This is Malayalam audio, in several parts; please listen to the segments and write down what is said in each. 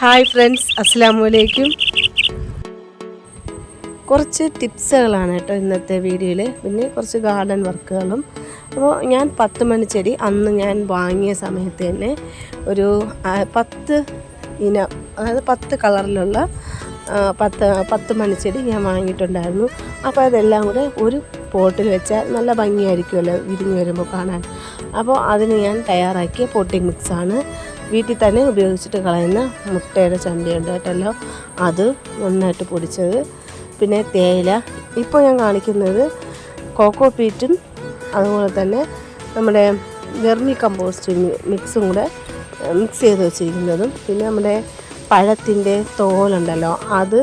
ഹായ് ഫ്രണ്ട്സ് അസ്സാമു അലൈക്കും കുറച്ച് ടിപ്സുകളാണ് കേട്ടോ ഇന്നത്തെ വീഡിയോയിൽ പിന്നെ കുറച്ച് ഗാർഡൻ വർക്കുകളും. അപ്പോൾ ഞാൻ പത്ത് മണിച്ചെടി അന്ന് ഞാൻ വാങ്ങിയ സമയത്ത് തന്നെ ഒരു പത്ത് ഇനം അതായത് പത്ത് കളറിലുള്ള പത്ത് പത്ത് മണിച്ചെടി ഞാൻ വാങ്ങിയിട്ടുണ്ടായിരുന്നു. അപ്പോൾ അതെല്ലാം കൂടെ ഒരു പോട്ടിൽ വെച്ചാൽ നല്ല ഭംഗിയായിരിക്കുമല്ലോ വിരിഞ്ഞ് വരുമ്പോൾ കാണാൻ. അപ്പോൾ അതിന് ഞാൻ തയ്യാറാക്കിയ പോട്ടിംഗ് മിക്സാണ്. വീട്ടിൽ തന്നെ ഉപയോഗിച്ചിട്ട് കളയുന്ന മുട്ടയുടെ ചണ്ടിയുണ്ട് കേട്ടല്ലോ അത് നന്നായിട്ട് പൊടിച്ചത്. പിന്നെ തേയില. ഇപ്പോൾ ഞാൻ കാണിക്കുന്നത് കോക്കോ പീറ്റും അതുപോലെ തന്നെ നമ്മുടെ വെർമി കമ്പോസ്റ്റ് മിക്സും കൂടെ മിക്സ് ചെയ്ത് വെച്ചിരിക്കുന്നതും. പിന്നെ നമ്മുടെ പഴത്തിന്റെ തോലുണ്ടല്ലോ അത്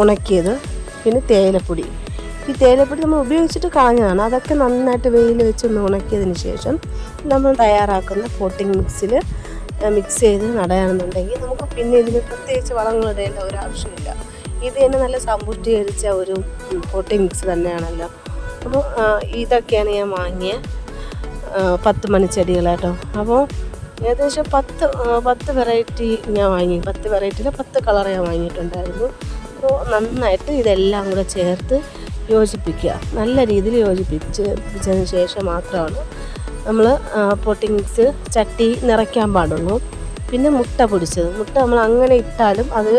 ഉണക്കിയത്. പിന്നെ തേയിലപ്പൊടി. ഈ തേയിലപ്പൊടി നമ്മൾ ഉപയോഗിച്ചിട്ട് കളഞ്ഞതാണ്. അതൊക്കെ നന്നായിട്ട് വെയിൽ വെച്ചൊന്ന് ഉണക്കിയതിന് ശേഷം നമ്മൾ തയ്യാറാക്കുന്ന പോട്ടിംഗ് മിക്സിൽ മിക്സ് ചെയ്ത് നടയാണെന്നുണ്ടെങ്കിൽ നമുക്ക് പിന്നെ ഇതിന് പ്രത്യേകിച്ച് വളങ്ങൾ ഇടേണ്ട ഒരു ആവശ്യമില്ല. ഇത് തന്നെ നല്ല സമ്പുഷ്ടീകരിച്ച ഒരു പൊട്ടി മിക്സ് തന്നെയാണല്ലോ. അപ്പോൾ ഇതൊക്കെയാണ് ഞാൻ വാങ്ങിയ പത്ത് മണിച്ചെടികളായിട്ടോ അപ്പോൾ ഏകദേശം പത്ത് പത്ത് വെറൈറ്റി ഞാൻ വാങ്ങി. പത്ത് വെറൈറ്റിയിൽ പത്ത് കളർ ഞാൻ വാങ്ങിയിട്ടുണ്ടായിരുന്നു. അപ്പോൾ നന്നായിട്ട് ഇതെല്ലാം കൂടെ ചേർത്ത് യോജിപ്പിക്കുക. നല്ല രീതിയിൽ യോജിപ്പിച്ച് യോജിപ്പിച്ചതിന് ശേഷം മാത്രമാണ് നമ്മൾ പൊട്ടിങ് മിക്സ് ചട്ടി നിറയ്ക്കാൻ പാടുള്ളൂ. പിന്നെ മുട്ട പൊടിച്ചത്. മുട്ട നമ്മൾ അങ്ങനെ ഇട്ടാലും അത്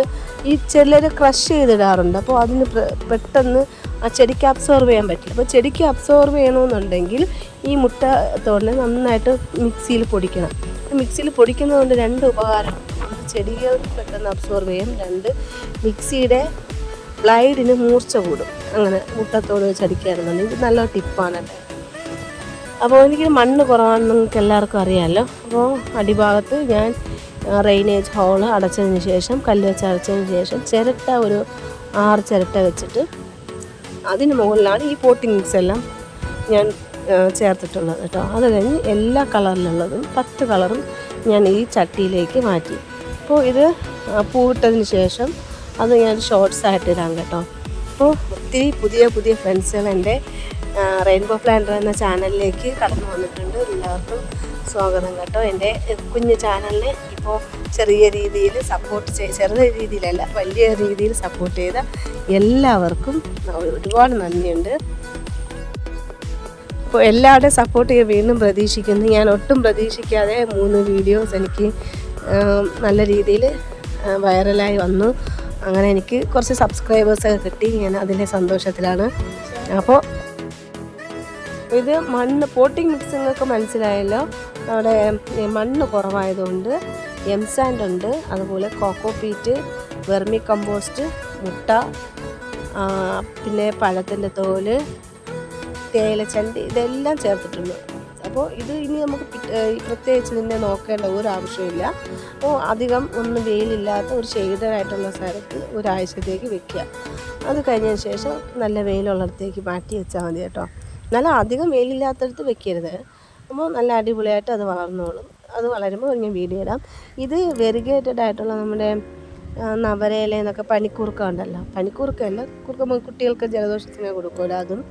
ഈ ചിലർ ക്രഷ് ചെയ്തിടാറുണ്ട്. അപ്പോൾ അതിന് പെട്ടെന്ന് ആ ചെടിക്ക് അബ്സോർവ് ചെയ്യാൻ പറ്റില്ല. അപ്പോൾ ചെടിക്ക് അബ്സോർവ് ചെയ്യണമെന്നുണ്ടെങ്കിൽ ഈ മുട്ട തോടിനെ നന്നായിട്ട് മിക്സിയിൽ പൊടിക്കണം. മിക്സിയിൽ പൊടിക്കുന്നത് കൊണ്ട് രണ്ട് ഉപകാരം. ചെടികൾ പെട്ടെന്ന് അബ്സോർവ് ചെയ്യും. രണ്ട് മിക്സിയുടെ ബ്ലൈഡിന് മൂർച്ച കൂടും. അങ്ങനെ മുട്ടത്തോട് ചടിക്കുകയാണെന്നുണ്ടെങ്കിൽ നല്ല ടിപ്പാണ് കേട്ടോ അപ്പോൾ എനിക്ക് മണ്ണ് കുറവാണെന്ന് നിങ്ങൾക്ക് എല്ലാവർക്കും അറിയാമല്ലോ. അപ്പോൾ അടിഭാഗത്ത് ഞാൻ റെയിനേജ് ഹോൾ അടച്ചതിന് ശേഷം കല്ല് വെച്ച് അടച്ചതിന് ശേഷം ചിരട്ട ഒരു ആറ് ചിരട്ട വെച്ചിട്ട് അതിന് മുകളിലാണ് ഈ പോട്ടിങ്സ് എല്ലാം ഞാൻ ചേർത്തിട്ടുള്ളത് കേട്ടോ. അത് കഴിഞ്ഞ് എല്ലാ കളറിലുള്ളതും പത്ത് കളറും ഞാൻ ഈ ചട്ടിയിലേക്ക് മാറ്റി. അപ്പോൾ ഇത് പൂവിട്ടതിന് ശേഷം അത് ഞാൻ ഷോർട്സ് ആയിട്ട് ഇടാം കേട്ടോ. അപ്പോൾ ഒത്തിരി പുതിയ പുതിയ ഫ്രണ്ട്സുകൾ എന്റെ റെയിൻബോ പ്ലാന്റർ എന്ന ചാനലിലേക്ക് കടന്നു വന്നിട്ടുണ്ട്. എല്ലാവർക്കും സ്വാഗതം കേട്ടോ. എന്റെ കുഞ്ഞു ചാനലിനെ ഇപ്പോൾ ചെറിയ രീതിയിൽ സപ്പോർട്ട് ചെയ്ത് ചെറിയ രീതിയിലല്ല വലിയ രീതിയിൽ സപ്പോർട്ട് ചെയ്ത എല്ലാവർക്കും ഒരുപാട് നന്ദിയുണ്ട്. അപ്പോൾ എല്ലാവരുടെയും സപ്പോർട്ട് ചെയ്യാൻ വീണ്ടും പ്രതീക്ഷിക്കുന്നു. ഞാൻ ഒട്ടും പ്രതീക്ഷിക്കാതെ മൂന്ന് വീഡിയോസ് എനിക്ക് നല്ല രീതിയിൽ വൈറലായി വന്നു. അങ്ങനെ എനിക്ക് കുറച്ച് സബ്സ്ക്രൈബേഴ്സൊക്കെ കിട്ടി. ഞാൻ അതിന്റെ സന്തോഷത്തിലാണ്. അപ്പോൾ ഇത് മണ്ണ് പോട്ടിംഗ് മിക്സ് മനസ്സിലായല്ലോ. അവിടെ മണ്ണ് കുറവായതുകൊണ്ട് എം സാൻഡ് ഉണ്ട്. അതുപോലെ കോക്കോ പീറ്റ് വെർമി കമ്പോസ്റ്റ് മുട്ട പിന്നെ പഴത്തിന്റെ തോൽ തേയിലച്ചണ്ടി ഇതെല്ലാം ചേർത്തിട്ടുണ്ട്. അപ്പോൾ ഇത് ഇനി നമുക്ക് പ്രത്യേകിച്ച് ഇതിനെ നോക്കേണ്ട ഒരു ആവശ്യമില്ല. അപ്പോൾ അധികം ഒന്നും വെയിലില്ലാത്ത ഒരു ഷെയ്ഡായിട്ടുള്ള സ്ഥലത്ത് ഒരാഴ്ചത്തേക്ക് വെക്കുക. അത് കഴിഞ്ഞതിന് ശേഷം നല്ല വെയിലുള്ളിടത്തേക്ക് മാറ്റി വെച്ചാൽ മതി കേട്ടോ. നല്ല അധികം വെയിലില്ലാത്തടത്ത് വെക്കരുത്. അപ്പോൾ നല്ല അടിപൊളിയായിട്ട് അത് വളർന്നോളും. അത് വളരുമ്പോൾ ഞാൻ വീഡിയോ ഇടാം. ഇത് വെരിഗേറ്റഡ് ആയിട്ടുള്ള നമ്മുടെ നവരയില എന്നൊക്കെ പനിക്കൂർക്ക ഉണ്ടല്ലോ. പനിക്കൂർക്കല്ല കുറുക്ക കുട്ടികൾക്ക് ജലദോഷത്തിന് കൊടുക്കുമല്ലോ അതും.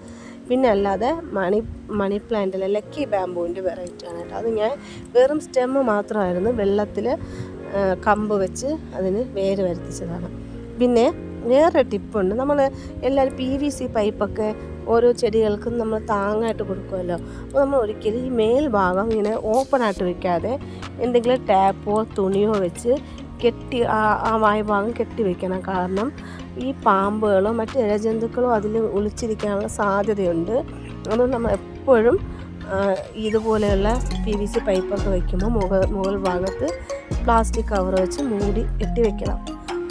പിന്നെ അല്ലാതെ മണി മണി പ്ലാന്റിലെ ലക്കി ബാമ്പുവിന്റെ വെറൈറ്റി ആണ് കേട്ടോ. അത് ഞാൻ വെറും സ്റ്റെമ്മ് മാത്രമായിരുന്നു. വെള്ളത്തിൽ കമ്പ് വെച്ച് അതിന് വേര് വരുത്തിച്ചതാണ്. പിന്നെ വേറെ ടിപ്പുണ്ട്. നമ്മൾ എല്ലാവരും പി വി സി പൈപ്പൊക്കെ ഓരോ ചെടികൾക്കും നമ്മൾ താങ്ങായിട്ട് കൊടുക്കുമല്ലോ അപ്പോൾ നമ്മൾ ഒരിക്കലും ഈ മേൽഭാഗം ഇങ്ങനെ ഓപ്പൺ ആയിട്ട് വെക്കാതെ എന്തെങ്കിലും ടാപ്പോ തുണിയോ വെച്ച് കെട്ടി ആ ആ വായുഭാഗം കെട്ടി വെക്കണം. കാരണം ഈ പാമ്പുകളോ മറ്റ് ഇഴജന്തുക്കളോ അതിൽ ഒളിച്ചിരിക്കാനുള്ള സാധ്യതയുണ്ട്. അതുകൊണ്ട് നമ്മൾ എപ്പോഴും ഇതുപോലെയുള്ള പി വി സി പൈപ്പൊക്കെ വയ്ക്കുമ്പോൾ മുകൾ മുകൾ ഭാഗത്ത് പ്ലാസ്റ്റിക് കവർ വെച്ച് മൂടി കെട്ടി വെക്കണം.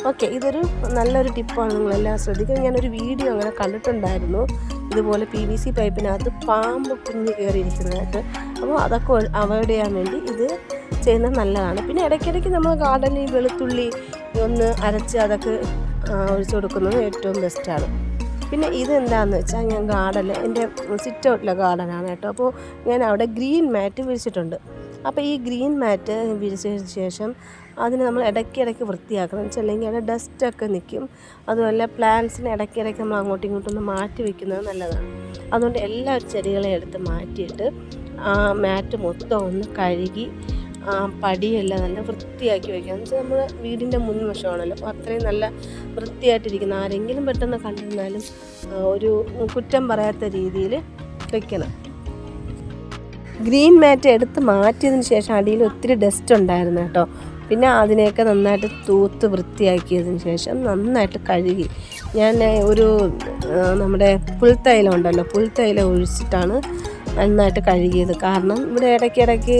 ഓക്കെ ഇതൊരു നല്ലൊരു ടിപ്പാണ് നിങ്ങളെല്ലാം ശ്രദ്ധിക്കുക ഞാനൊരു വീഡിയോ അങ്ങനെ കണ്ടിട്ടുണ്ടായിരുന്നു. ഇതുപോലെ പി വി സി പൈപ്പിനകത്ത് പാമ്പ് കുഞ്ഞ് കയറിയിരിക്കുന്നതായിട്ട്. അപ്പോൾ അതൊക്കെ അവോയ്ഡ് ചെയ്യാൻ വേണ്ടി ഇത് ചെയ്യുന്നത് നല്ലതാണ്. പിന്നെ ഇടയ്ക്കിടയ്ക്ക് നമ്മൾ ഗാർഡനിൽ വെളുത്തുള്ളി ഒന്ന് അരച്ച് അതൊക്കെ ഒഴിച്ചു കൊടുക്കുന്നത് ഏറ്റവും ബെസ്റ്റാണ് പിന്നെ ഇതെന്താണെന്ന് വെച്ചാൽ ഞാൻ ഗാർഡനിൽ എന്റെ സിറ്റ് ഔട്ടിലെ ഗാർഡനാണ് കേട്ടോ. അപ്പോൾ ഞാൻ അവിടെ ഗ്രീൻ മാറ്റ് വിരിച്ചിട്ടുണ്ട്. അപ്പോൾ ഈ ഗ്രീൻ മാറ്റ് വിരിച്ചതിന് ശേഷം അതിന് നമ്മൾ ഇടയ്ക്കിടയ്ക്ക് വൃത്തിയാക്കണം. എന്ന് വെച്ചാൽ അല്ലെങ്കിൽ അവിടെ ഡസ്റ്റൊക്കെ നിൽക്കും. അതുപോലെ പ്ലാന്റ്സിന് ഇടയ്ക്കിടയ്ക്ക് നമ്മൾ അങ്ങോട്ടും ഇങ്ങോട്ടും ഒന്ന് മാറ്റി വയ്ക്കുന്നത് നല്ലതാണ്. അതുകൊണ്ട് എല്ലാ ചെടികളെയും എടുത്ത് മാറ്റിയിട്ട് ആ മാറ്റ് മൊത്തം ഒന്ന് കഴുകി പടിയെല്ലാം നല്ല വൃത്തിയാക്കി വയ്ക്കുക എന്ന് വെച്ചാൽ നമ്മുടെ വീടിന്റെ മുൻവശമാണല്ലോ. അപ്പോൾ അത്രയും നല്ല വൃത്തിയായിട്ടിരിക്കുന്ന ആരെങ്കിലും പെട്ടെന്ന് കണ്ടിരുന്നാലും ഒരു കുറ്റം പറയാത്ത രീതിയിൽ വയ്ക്കണം ഗ്രീൻ മാറ്റ് എടുത്ത് മാറ്റിയതിന് ശേഷം അടിയിൽ ഒത്തിരി ഡസ്റ്റ് ഉണ്ടായിരുന്നു കേട്ടോ. പിന്നെ അതിനെയൊക്കെ നന്നായിട്ട് തൂത്ത് വൃത്തിയാക്കിയതിന് ശേഷം നന്നായിട്ട് കഴുകി. ഞാൻ ഒരു നമ്മുടെ പുൽത്തൈലം ഉണ്ടല്ലോ പുൽത്തൈലം ഒഴിച്ചിട്ടാണ് നന്നായിട്ട് കഴുകിയത്. കാരണം ഇവിടെ ഇടയ്ക്കിടയ്ക്ക്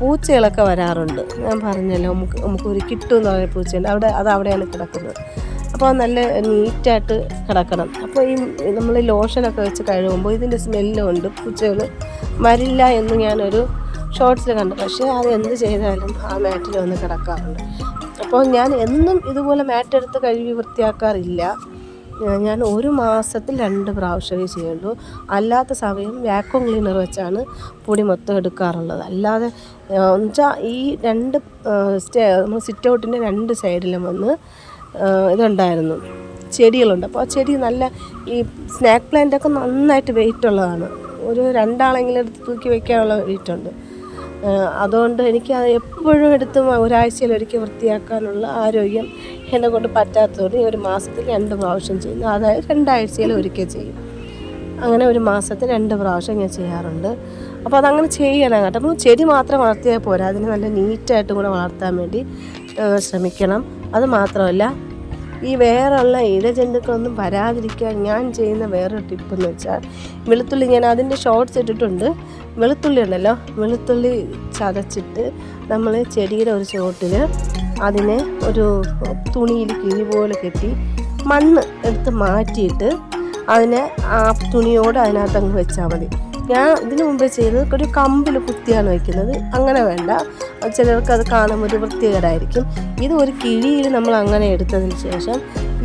പൂച്ചകളൊക്കെ വരാറുണ്ട്. ഞാൻ പറഞ്ഞല്ലോ നമുക്ക് നമുക്കൊരു കിട്ടും എന്ന് പറയുന്ന പൂച്ചയുണ്ട്. അവിടെ അത് അവിടെയാണ് കിടക്കുന്നത്. അപ്പോൾ നല്ല നീറ്റായിട്ട് കിടക്കണം. അപ്പോൾ ഈ നമ്മൾ ലോഷനൊക്കെ വെച്ച് കഴുകുമ്പോൾ ഇതിന്റെ സ്മെല്ലും ഉണ്ട് പൂച്ചകൾ വരില്ല എന്ന് ഞാനൊരു ഷോർട്സിൽ കണ്ടു. പക്ഷേ അത് എന്ത് ചെയ്താലും ആ മാറ്റിൽ വന്ന് കിടക്കാറുണ്ട്. അപ്പോൾ ഞാൻ എന്നും ഇതുപോലെ മാറ്റ് എടുത്ത് കഴുകി വൃത്തിയാക്കാറില്ല. ഞാൻ ഒരു മാസത്തിൽ രണ്ട് പ്രാവശ്യമേ ചെയ്യുള്ളൂ. അല്ലാത്ത സമയം വാക്വം ക്ലീനർ വെച്ചാണ് പൊടി മൊത്തം എടുക്കാറുള്ളത്. അല്ലാതെ എന്നുവെച്ചാൽ ഈ രണ്ട് സ്റ്റേ നമ്മൾ സിറ്റ് ഔട്ടിന്റെ രണ്ട് സൈഡിലും വന്ന് ഇതുണ്ടായിരുന്നു. ചെടികളുണ്ട്. അപ്പോൾ ആ ചെടി നല്ല ഈ സ്നാക്ക് പ്ലാന്റ് ഒക്കെ നന്നായിട്ട് വെയിറ്റ് ഉള്ളതാണ്. ഒരു രണ്ടാളെങ്കിലും എടുത്ത് തൂക്കി വയ്ക്കാനുള്ള വെയിറ്റ് ഉണ്ട്. ഏഹ് അതുകൊണ്ട് എനിക്ക് എപ്പോഴും എടുത്ത് ഒരാഴ്ചയിൽ ഒരിക്കൽ വൃത്തിയാക്കാനുള്ള ആരോഗ്യം എന്നെ കൊണ്ട് പറ്റാത്തതുകൊണ്ട് ഒരു മാസത്തിൽ രണ്ട് പ്രാവശ്യം ചെയ്യുന്നു. അതായത് രണ്ടാഴ്ചയിൽ ഒരിക്കൽ ചെയ്യും. അങ്ങനെ ഒരു മാസത്തിൽ രണ്ട് പ്രാവശ്യം ഞാൻ ചെയ്യാറുണ്ട്. അപ്പോൾ അതങ്ങനെ ചെയ്യണം കേട്ടോ. അപ്പോൾ ചെടി മാത്രം വളർത്തിയാൽ പോരാ. അതിനെ നല്ല നീറ്റായിട്ടും കൂടെ വളർത്താൻ വേണ്ടി ശ്രമിക്കണം. അത് മാത്രമല്ല ഈ വേറെയുള്ള ഇഴജന്തുക്കളൊന്നും വരാതിരിക്കാൻ ഞാൻ ചെയ്യുന്ന വേറൊരു ടിപ്പ് എന്ന് വെച്ചാൽ വെളുത്തുള്ളി ഞാൻ അതിന്റെ ഷോർട്ട്സ് ഇട്ടിട്ടുണ്ട്. വെളുത്തുള്ളി ഉണ്ടല്ലോ. വെളുത്തുള്ളി ചതച്ചിട്ട് നമ്മൾ ചെടിയുടെ ഒരു ചുവട്ടിൽ അതിനെ ഒരു തുണിയിൽ കിഴി പോലെ കെട്ടി മണ്ണ് എടുത്ത് മാറ്റിയിട്ട് അതിനെ ആ തുണിയോട് അതിനകത്ത് അങ്ങ് വെച്ചാൽ മതി. ഞാൻ ഇതിനു മുമ്പ് ചെയ്തത് ഒരു കമ്പിൽ കുത്തിയാണ് വയ്ക്കുന്നത് അങ്ങനെ വേണ്ട. ചിലർക്ക് അത് കാണുമ്പോൾ ഒരു വൃത്തികേടായിരിക്കും. ഇത് ഒരു കിഴിയിൽ നമ്മൾ അങ്ങനെ എടുത്തതിന് ശേഷം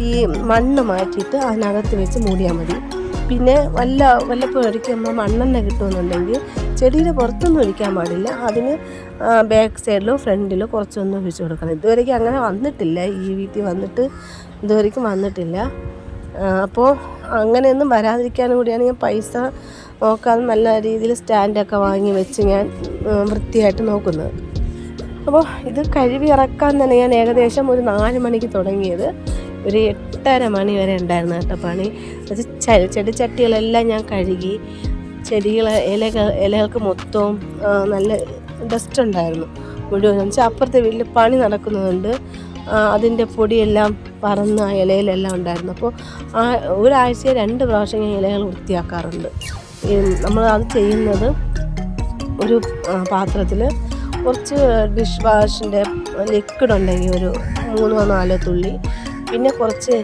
ഈ മണ്ണ് മാറ്റിയിട്ട് അതിനകത്ത് വെച്ച് മൂടിയാൽ മതി. പിന്നെ വല്ല വല്ലപ്പോഴും ഒഴിക്കുമ്പോൾ മണ്ണെണ്ണ കിട്ടുമെന്നുണ്ടെങ്കിൽ ചെടിയുടെ പുറത്തൊന്നും ഒഴിക്കാൻ പാടില്ല. അതിന് ബാക്ക് സൈഡിലോ ഫ്രണ്ടിലോ കുറച്ചൊന്നും ഒഴിച്ചു കൊടുക്കണം. ഇതുവരെയ്ക്കും അങ്ങനെ വന്നിട്ടില്ല. ഈ വീട്ടിൽ വന്നിട്ട് ഇതുവരെയ്ക്കും വന്നിട്ടില്ല. അപ്പോൾ അങ്ങനെയൊന്നും വരാതിരിക്കാനും കൂടിയാണ് ഞാൻ പൈസ നോക്കാതെ നല്ല രീതിയിൽ സ്റ്റാൻഡൊക്കെ വാങ്ങി വെച്ച് ഞാൻ വൃത്തിയായിട്ട് നോക്കുന്നത്. അപ്പോൾ ഇത് കഴുകി ഇറക്കാൻ തന്നെ ഞാൻ ഏകദേശം ഒരു നാല് മണിക്ക് തുടങ്ങിയത്. ഒരു എട്ടര മണി വരെ ഉണ്ടായിരുന്നു കേട്ടോ പണി. അത് ച- ചെടിച്ചട്ടികളെല്ലാം ഞാൻ കഴുകി ചെടികൾ ഇലകൾ ഇലകൾക്ക് മൊത്തവും നല്ല ഡസ്റ്റ് ഉണ്ടായിരുന്നു മുഴുവൻ വെച്ചാൽ അപ്പുറത്തെ വീട്ടിൽ പണി നടക്കുന്നതുകൊണ്ട് അതിന്റെ പൊടിയെല്ലാം പറന്ന് ആ ഇലയിലെല്ലാം ഉണ്ടായിരുന്നു. അപ്പോൾ ആ ഒരാഴ്ച രണ്ട് പ്രാവശ്യം ഞാൻ ഇലകൾ വൃത്തിയാക്കാറുണ്ട്. നമ്മൾ അത് ചെയ്യുന്നത് ഒരു പാത്രത്തിൽ കുറച്ച് ഡിഷ് വാഷിന്റെ ലിക്വിഡ് ഉണ്ടെങ്കിൽ ഒരു മൂന്നോ നാലോ തുള്ളി പിന്നെ കുറച്ച്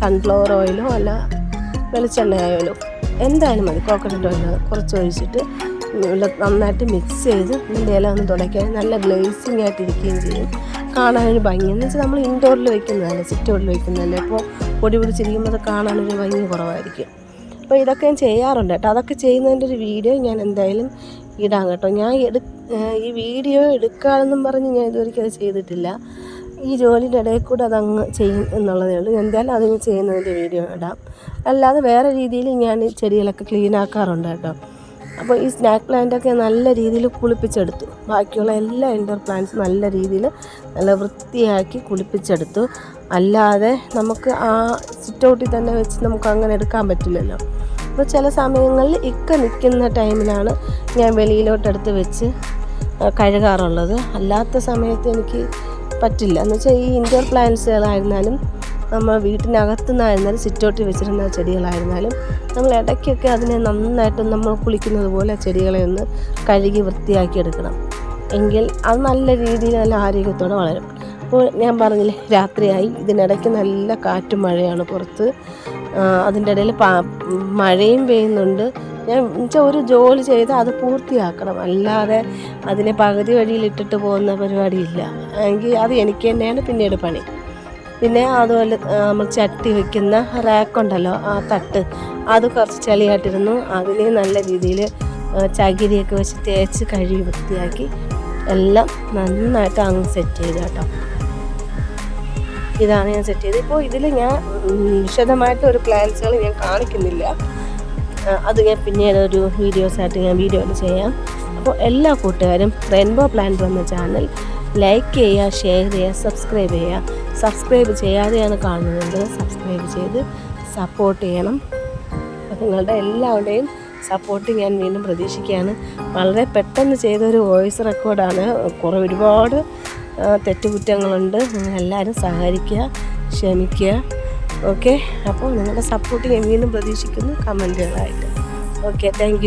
സൺഫ്ലവർ ഓയിലോ അല്ല വെളിച്ചെണ്ണ ആയാലും എന്തായാലും മതി കോക്കനട്ട് ഓയിൽ കുറച്ച് ഒഴിച്ചിട്ട് നന്നായിട്ട് മിക്സ് ചെയ്ത് ഇതിന്റെ ഇല ഒന്ന് തുടയ്ക്കാൻ നല്ല ഗ്ലേസിങ് ആയിട്ട് ഇരിക്കുകയും ചെയ്യും. കാണാനൊരു ഭംഗി. എന്ന് വെച്ചാൽ നമ്മൾ ഇൻഡോറിൽ വെക്കുന്നതല്ലേ സിറ്റോറിൽ വെക്കുന്നതല്ലേ അപ്പോൾ പൊടി പിടിച്ചിരിക്കുമ്പോൾ അത് കാണാനൊരു ഭംഗി കുറവായിരിക്കും. അപ്പോൾ ഇതൊക്കെ ഞാൻ ചെയ്യാറുണ്ട് കേട്ടോ. അതൊക്കെ ചെയ്യുന്നതിന്റെ ഒരു വീഡിയോ ഞാൻ എന്തായാലും ഇടാം കേട്ടോ. ഞാൻ എടു ഈ വീഡിയോ എടുക്കാമെന്നും പറഞ്ഞ് ഞാൻ ഇതുവരെയ്ക്കും അത് ചെയ്തിട്ടില്ല. ഈ ജോലിയുടെ ഇടയിൽ കൂടെ അതങ്ങ് ചെയ്യും എന്നുള്ളതേ ഉള്ളൂ. എന്തായാലും അതിന് ചെയ്യുന്നതിന്റെ വീഡിയോ ഇടാം. അല്ലാതെ വേറെ രീതിയിൽ ഞാൻ ചെടികളൊക്കെ ക്ലീൻ ആക്കാറുണ്ട് കേട്ടോ. അപ്പോൾ ഈ സ്നാക്ക് പ്ലാന്റൊക്കെ നല്ല രീതിയിൽ കുളിപ്പിച്ചെടുത്തു. ബാക്കിയുള്ള എല്ലാ ഇൻഡോർ പ്ലാന്റ്സ് നല്ല രീതിയിൽ നല്ല വൃത്തിയാക്കി കുളിപ്പിച്ചെടുത്തു. അല്ലാതെ നമുക്ക് ആ സിറ്റൗട്ടിൽ തന്നെ വെച്ച് നമുക്ക് അങ്ങനെ എടുക്കാൻ പറ്റില്ലല്ലോ. അപ്പോൾ ചില സമയങ്ങളിൽ ഇക്ക നിൽക്കുന്ന ടൈമിലാണ് ഞാൻ വെളിയിലോട്ടെടുത്ത് വെച്ച് കഴുകാറുള്ളത്. അല്ലാത്ത സമയത്ത് എനിക്ക് പറ്റില്ല. എന്ന് വെച്ചാൽ ഈ ഇൻഡോർ പ്ലാന്റ്സുകളായിരുന്നാലും നമ്മൾ വീട്ടിനകത്തു നിന്നായിരുന്നാലും ചുറ്റോട്ടി വെച്ചിരുന്ന ചെടികളായിരുന്നാലും നമ്മൾ ഇടയ്ക്കൊക്കെ അതിനെ നന്നായിട്ട് നമ്മൾ കുളിക്കുന്നത് പോലെ ചെടികളെ ഒന്ന് കഴുകി വൃത്തിയാക്കി എടുക്കണം എങ്കിൽ അത് നല്ല രീതിയിൽ നല്ല ആരോഗ്യത്തോടെ വളരും. അപ്പോൾ ഞാൻ പറഞ്ഞില്ലേ രാത്രിയായി. ഇതിനിടയ്ക്ക് നല്ല കാറ്റും മഴയാണ് പുറത്ത്. അതിന്റെ ഇടയിൽ മഴയും പെയ്യുന്നുണ്ട്. ഞാൻ വെച്ചാൽ ഒരു ജോലി ചെയ്ത് അത് പൂർത്തിയാക്കണം. അല്ലാതെ അതിനെ പകുതി വഴിയിൽ ഇട്ടിട്ട് പോകുന്ന പരിപാടിയില്ല. എങ്കിൽ അത് എനിക്ക് തന്നെയാണ് പിന്നീട് പണി. പിന്നെ അതുപോലെ നമ്മൾ ചട്ടി വയ്ക്കുന്ന റാക്കുണ്ടല്ലോ ആ തട്ട്. അത് കുറച്ച് ചളിയായിട്ടിരുന്നു. അതിനെ നല്ല രീതിയിൽ ചകിരിയൊക്കെ വെച്ച് തേച്ച് കഴുകി വൃത്തിയാക്കി എല്ലാം നന്നായിട്ട് അങ്ങ് സെറ്റ് ചെയ്തു കേട്ടോ. ഇതാണ് ഞാൻ സെറ്റ് ചെയ്തത്. ഇപ്പോൾ ഇതിൽ ഞാൻ വിശദമായിട്ട് ഒരു പ്ലാൻസുകൾ ഞാൻ കാണിക്കുന്നില്ല. അത് ഞാൻ പിന്നീട് ഒരു വീഡിയോസായിട്ട് ഞാൻ വീഡിയോ ചെയ്യാം. അപ്പോൾ എല്ലാ കൂട്ടുകാരും റെയിൻബോ പ്ലാന്റ് എന്ന ചാനൽ ലൈക്ക് ചെയ്യുക ഷെയർ ചെയ്യുക സബ്സ്ക്രൈബ് ചെയ്യുക. സബ്സ്ക്രൈബ് ചെയ്യാതെയാണ് കാണുന്നത്. സബ്സ്ക്രൈബ് ചെയ്ത് സപ്പോർട്ട് ചെയ്യണം. അപ്പോൾ നിങ്ങളുടെ എല്ലാവരുടെയും സപ്പോർട്ട് ഞാൻ വീണ്ടും പ്രതീക്ഷിക്കുകയാണ്. വളരെ പെട്ടെന്ന് ചെയ്തൊരു വോയിസ് റെക്കോർഡാണ് കുറേ ഒരുപാട് തെറ്റുകുറ്റങ്ങളുണ്ട്. നിങ്ങളെല്ലാവരും സഹകരിക്കുക ക്ഷമിക്കുക. ഓക്കെ അപ്പോൾ നിങ്ങളുടെ സപ്പോർട്ട് ഞാൻ വീണ്ടും പ്രതീക്ഷിക്കുന്നു കമന്റുകളായിട്ട് ഓക്കെ താങ്ക്